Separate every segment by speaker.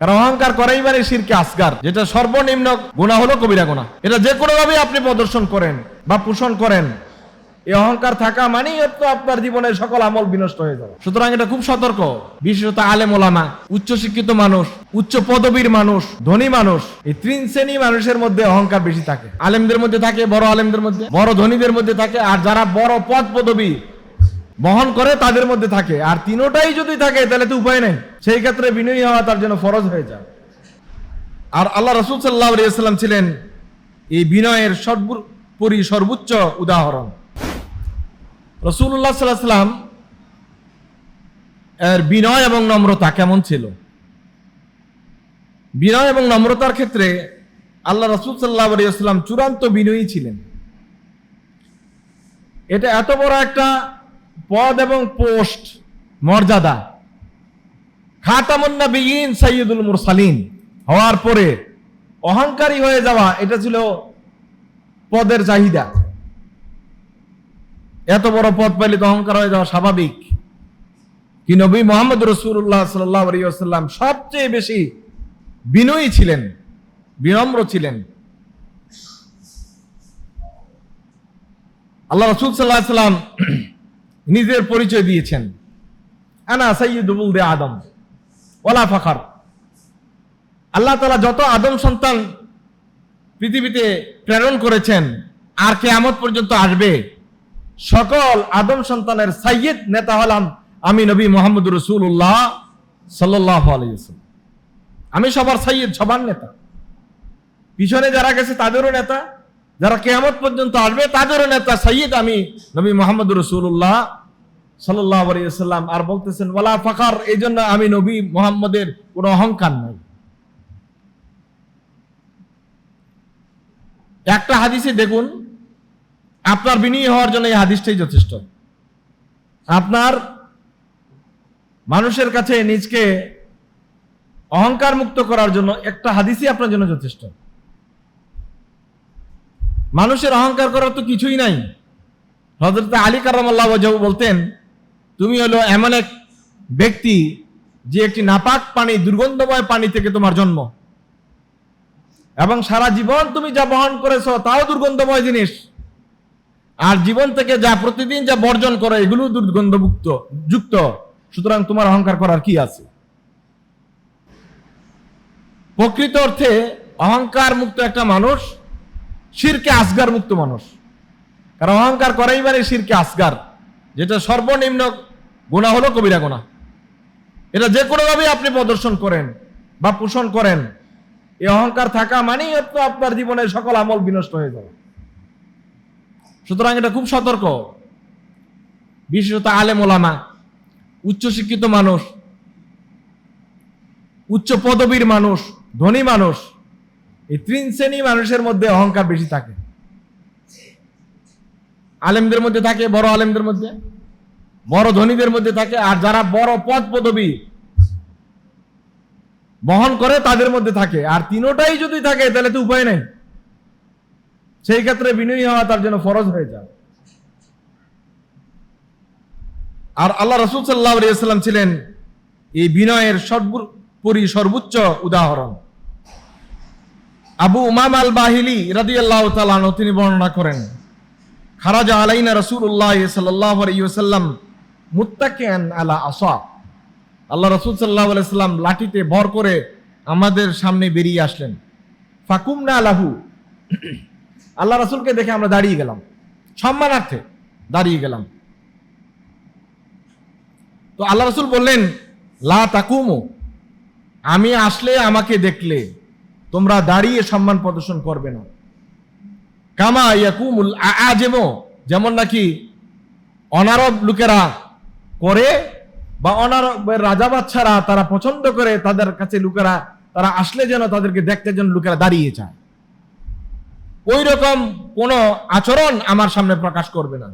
Speaker 1: কারণ অহংকার করাই মানে শিরকে আসগার, যেটা সর্বনিম্ন গুণা হলো কবিরা গুণা এটা যে কোনো ভাবে আপনি প্রদর্শন করেন বা পোষণ করেন, এই অহংকার থাকা মানেই তো আপনার জীবনের সকল আমল বিনষ্ট হয়ে যাবে। সুতরাং এটা খুব সতর্ক। বিশেষত আলেম ওলামা উচ্চ শিক্ষিত মানুষ, উচ্চ পদবীর মানুষ, ধনী মানুষ, এই তিন শ্রেণি মানুষের মধ্যে অহংকার বেশি থাকে। আলেমদের মধ্যে থাকে, বড় আলেমদের মধ্যে, বড় ধনীদের মধ্যে থাকে, আর যারা বড় পদ পদবী বহন করে তাদের মধ্যে থাকে। আর তিনোটাই যদি থাকে, তাহলে তো উপায় নেই। সেই ক্ষেত্রে বিনয়ী হওয়া তার জন্য ফরজ হয়ে যায়। আর আল্লাহ রসুল সাল্লাহ আলিয়াল্লাম ছিলেন এই বিনয়ের সর্বোপরি সর্বোচ্চ উদাহরণ। রসুল্লাহ সাল্লাহ এর বিনয় এবং নম্রতা কেমন ছিল? বিনয় এবং নম্রতার ক্ষেত্রে আল্লাহ রসুল সাল্লাহ আলিয়াল্লাম চূড়ান্ত বিনয়ী ছিলেন। এটা এত বড় একটা পদ এবং পোস্ট, মর্যাদা। খাতামুন্নবীন সৈয়দুল মুরসালিন। হওয়ার পরে অহংকারী হয়ে যাওয়া, এটা ছিল পদের চাহিদা। এত বড় পদ পাইলে তো অহংকার হয়ে যাওয়া স্বাভাবিক। কি নবী মোহাম্মদ রসুল্লাহ সাল্লাম সবচেয়ে বেশি বিনয়ী ছিলেন, বিনম্র ছিলেন। আল্লাহ রসুল সাল্লাহ সাল্লাম নিজের পরিচয় দিয়েছেন। আনা সৈয়দুল দে আদম। ওলা ফাখার। আল্লাহ তালা যত আদম সন্তান পৃথিবীতে প্রেরণ করেছেন, আর কেয়ামত পর্যন্ত আসবে, সকল আদম সন্তানের সাইয়দ নেতা হলাম আমি নবী মোহাম্মদ রসুল্লাহ সাল্লাহ আলাইসাল্লাম আমি সবার সাইয়দ সবার নেতা। পিছনে যারা গেছে তাদেরও নেতা যারা কেয়ামত পর্যন্ত আসবে, তাদেরও নেতা সৈয়দ আমি নবী মোহাম্মদ রসুল্লাহ সাল্লাহ আলিয়াল্লাম আর বলতেছেন ওলা ফাকার এই জন্য আমি নবী মোহাম্মদের কোনো অহংকার নাই। একটা হাদিসে দেখুন, আপনার বিনয়ী হওয়ার জন্য এই হাদিসটাই যথেষ্ট। আপনার মানুষের কাছে নিজকে অহংকার মুক্ত করার জন্য একটা হাদিসই আপনার জন্য যথেষ্ট। মানুষের অহংকার করার তো কিছুই নাই। হজরত আলী কারামাল্লাহ বলতেন, তুমি হলো এমন এক ব্যক্তি যে একটি নাপাক পানি, দুর্গন্ধময় পানি থেকে তোমার জন্ম। এবং সারা জীবন তুমি যা বহন করেছ তাও দুর্গন্ধময় জিনিস। আর জীবন থেকে যা প্রতিদিন যা বর্জন করে এগুলো দুর্গন্ধমুক্ত, যুক্ত। সুতরাং তোমার অহংকার করার কি আছে? প্রকৃত অর্থে অহংকার মুক্ত একটা মানুষ শিরকে আসগার মুক্ত মানুষ। কারণ অহংকার করাই মানে শিরকে আসগার। যেটা সর্বনিম্ন গুণা হলো কবিরা গোনা এটা যে কোনোভাবে আপনি প্রদর্শন করেন বা পোষণ করেন এই অহংকার থাকা মানেই তো আপনার জীবনে সকল আমল বিনষ্ট হয়ে যাবে। সুতরাং এটা খুব সতর্ক। বিশেষত আলেম ওলামা উচ্চশিক্ষিত মানুষ, উচ্চ পদবীর মানুষ, ধনী মানুষ এই তিন শ্রেণি মানুষের মধ্যে অহংকার বেশি থাকে। আলেমদের মধ্যে থাকে, বড় আলেমদের মধ্যে, বড় ধনীদের মধ্যে থাকে, আর যারা বড় পদ পদবী বহন করে তাদের মধ্যে থাকে। আর তিনোটাই যদি থাকে, তাহলে তো উপায় নেই। সেই ক্ষেত্রে বিনয়ী হওয়া তার জন্য ফরজ হয়ে যায়। আর আল্লাহ রসুল সাল্লাহ ছিলেন এই বিনয়ের সর্বোপরি সর্বোচ্চ উদাহরণ। আবু উমাম আল বাহিলি রাদি আল্লাহ তালানো তিনি বর্ণনা করেন, খারাজা আলাইনা রসুল্লাহ সাল্লাহ আলাইসাল্লাম মুত্তাকিয়ান আলা আসা আল্লাহ রসুল সাল্লাহ আলাইসাল্লাম লাঠিতে ভর করে আমাদের সামনে বেরিয়ে আসলেন। ফাকুম না আলাহু আল্লাহ রসুলকে দেখে আমরা দাঁড়িয়ে গেলাম। সম্মানার্থে দাঁড়িয়ে গেলাম। তো আল্লাহ রসুল বললেন, লা তাকুমো, আমি আসলে আমাকে দেখলে তোমরা দাঁড়িয়ে সম্মান প্রদর্শন করবে না। কামা ইয়াকুমুল আজেমো যেমন নাকি অনারব লোকেরা করে বা অনারবের রাজা বাচ্চারা তারা পছন্দ করে, তাদের কাছে লোকেরা, তারা আসলে যেন তাদেরকে দেখতে যেন লোকেরা দাঁড়িয়ে যায়। ওই রকম কোন আচরণ আমার সামনে প্রকাশ করবে না।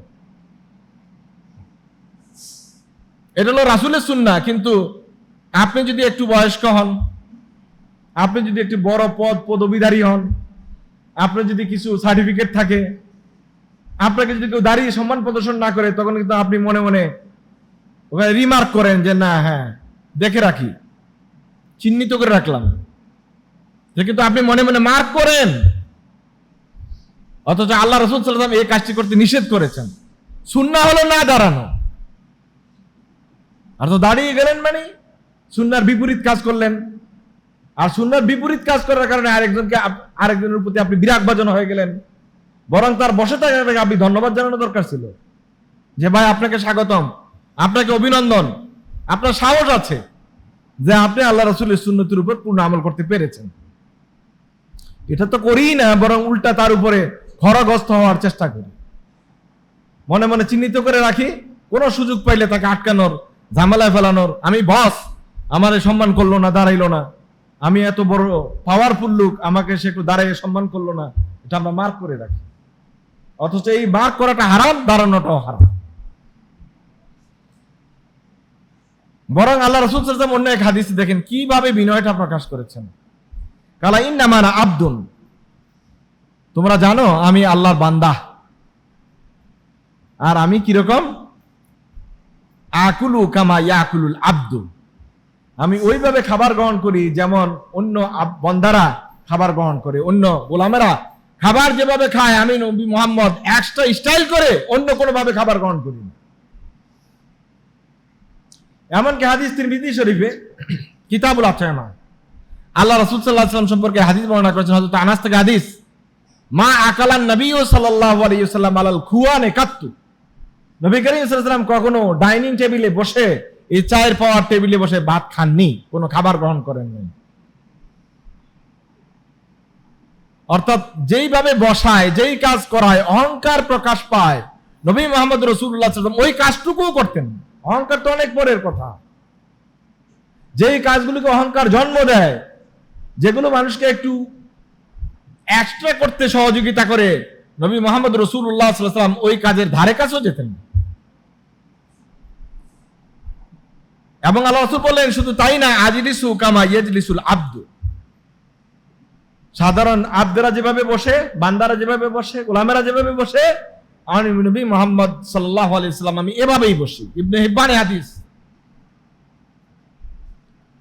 Speaker 1: এটা হলো রাসুলের সুন্না কিন্তু আপনি যদি একটু বয়স্ক হন আপনি যদি একটি বড় পদ পদবিধারী হন, আপনার যদি কিছু সার্টিফিকেট থাকে, আপনাকে যদি কেউ দাঁড়িয়ে সম্মান প্রদর্শন না করে, তখন কিন্তু আপনি মনে মনে ওখানে রিমার্ক করেন যে, না হ্যাঁ দেখে রাখি, চিহ্নিত করে রাখলাম। যে কিন্তু আপনি মনে মনে মার্ক করেন। অথচ আল্লাহ রসুল সাল্লাম এই কাজটি করতে নিষেধ করেছেন। সুন্না হলো না দাঁড়ানো। আর তো দাঁড়িয়ে গেলেন মানে সুন্নার বিপরীত কাজ করলেন। আর সুন্নার বিপরীত কাজ করার কারণে আরেকজনকে আরেকজনের প্রতি আপনি বিরাগ বাজন হয়ে গেলেন। বরং তার বসে থাকার আপনি ধন্যবাদ জানানো দরকার ছিল। যে ভাই, আপনাকে স্বাগতম। আপনাকে অভিনন্দন। আপনার সাহস আছে যে আপনি আল্লাহ রসুলের সুন্নতির উপর পূর্ণ আমল করতে পেরেছেন। এটা তো করি না, বরং উল্টা তার উপরে খরাগ্রস্ত হওয়ার চেষ্টা করি। মনে মনে চিহ্নিত করে রাখি, কোনো সুযোগ পাইলে তাকে আটকানোর, ঝামেলায় ফেলানোর। আমি বস আমারে সম্মান করল না, দাঁড়াইলো না। আমি এত বড় পাওয়ারফুল লোক, আমাকে সে একটু দাঁড়াইয়ে সম্মান করল না, এটা আমরা মার্ক করে রাখি। অথচ এই মার্ক করাটা হারাম, দাঁড়ানোটাও হারাম। বরং আল্লাহ রসুল সাল্লাম অন্য এক হাদিস দেখেন, কীভাবে বিনয়টা প্রকাশ করেছেন। কালা ইন্নামানা আব্দুন। তোমরা জানো, আমি আল্লাহর বান্দা। আর আমি কীরকম? আকুলু কামা ইয়াকুলুল আব্দু। আমি ওইভাবে খাবার গ্রহণ করি যেমন অন্য বন্ধারা খাবার গ্রহণ করে, অন্য গোলামেরা খাবার যেভাবে খায়, আমি নবী মোহাম্মদ এক্সট্রা স্টাইল করে অন্য কোনো ভাবে খাবার গ্রহণ করি না। এমনকি হাদিস তিরমিজি শরীফে কিতাবুল আচায়মা আল্লাহ রাসূল সাল্লাল্লাহু আলাইহি ওয়াসাল্লাম সম্পর্কে হাদিস বর্ণনা করেছেন, হযরত আনাস থেকে হাদিস, মা আকালান নবী সাল্লাল্লাহু আলাইহি ওয়াসাল্লাম আলাল খুয়ানে কাত্তু। নবী করিম ওয়াসাল্লাম কখনো ডাইনিং টেবিলে বসে এই চায়ের পাওয়ার টেবিলে বসে ভাত খাননি, কোনো খাবার গ্রহণ করেননি। অর্থাৎ যেইভাবে বসায়, যেই কাজ করায়, অহংকার প্রকাশ পায়, নবী মোহাম্মদ রসুল্লাহ ওই কাজটুকুও করতেন। অহংকার তো অনেক পরের কথা। যেই কাজগুলোকে অহংকার জন্ম দেয়, যেগুলো মানুষকে একটু এক্সট্রা করতে সহযোগিতা করে, নবী মোহাম্মদ রসুল্লাহ সাল্লাম ওই কাজের ধারে কাছেও যেতেন। না। এবং আল্লাহ রসুল বললেন, শুধু তাই না, আজিলিসু কামা ইয়েজলিসুল আব্দু। সাধারণ আব্দেরা যেভাবে বসে, বান্দারা যেভাবে বসে, গোলামেরা যেভাবে বসে, আমি নবী মোহাম্মদ সাল্লাহ আলাইসাল্লাম আমি এভাবেই বসি। ইবনে হিব্বানে হাদিস।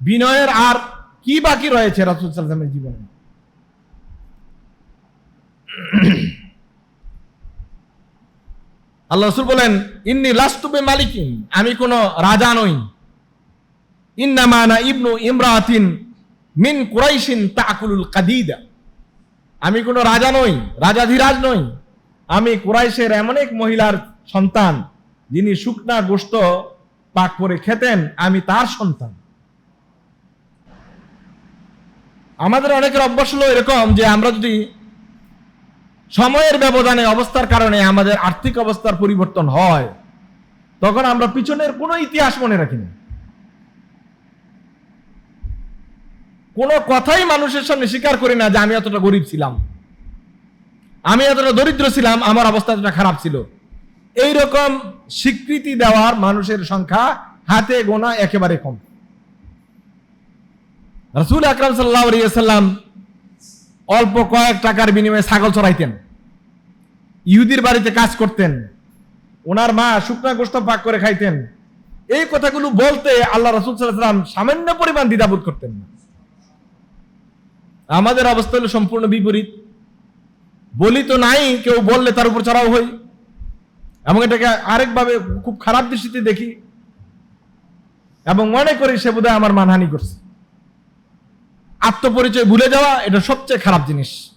Speaker 1: বিনয়ের আর কি বাকি রয়েছে রাসুল সাল্লামের জীবনে? আল্লাহ রসুল বলেন, ইন্নি লাস্তুবে মালিকিন আমি কোনো রাজা নই। ইন্নামানা ইবনু ইমরাতিন মিন কুরাইশিন তাকুলুল কাদিদা। আমি কোনো রাজা নই, রাজাধিরাজ নই। আমি কুরাইশের এমন এক মহিলার সন্তান, যিনি শুকনা গোস্ত পাক করে খেতেন, আমি তার সন্তান। আমাদের অনেকের অভ্যাস হলো এরকম যে আমরা যদি সময়ের ব্যবধানে অবস্থার কারণে আমাদের আর্থিক অবস্থার পরিবর্তন হয়, তখন আমরা পিছনের কোনো ইতিহাস মনে রাখি না কোনো কথাই মানুষের সামনে স্বীকার করি না যে আমি এতটা গরিব ছিলাম। আমি এতটা দরিদ্র ছিলাম, আমার অবস্থা এতটা খারাপ ছিল। এই রকম স্বীকৃতি দেওয়ার মানুষের সংখ্যা হাতে গোনা একেবারে কম। রসুল আকরাম সাল্লাম অল্প কয়েক টাকার বিনিময়ে ছাগল চড়াইতেন। ইহুদির বাড়িতে কাজ করতেন। ওনার মা শুকনা গোস্ত পাক করে খাইতেন। এই কথাগুলো বলতে আল্লাহ রসুল সাল্লাম সামান্য পরিমাণ দ্বিধাবোধ করতেন না। আমাদের অবস্থা হলো সম্পূর্ণ বিপরীত। বলি তো নাই, কেউ বললে তার উপর চড়াও হই এবং এটাকে আরেকভাবে খুব খারাপ দৃষ্টিতে দেখি। এবং মনে করি সে বোধহয় আমার মানহানি করছে। আত্মপরিচয় ভুলে যাওয়া, এটা সবচেয়ে খারাপ জিনিস।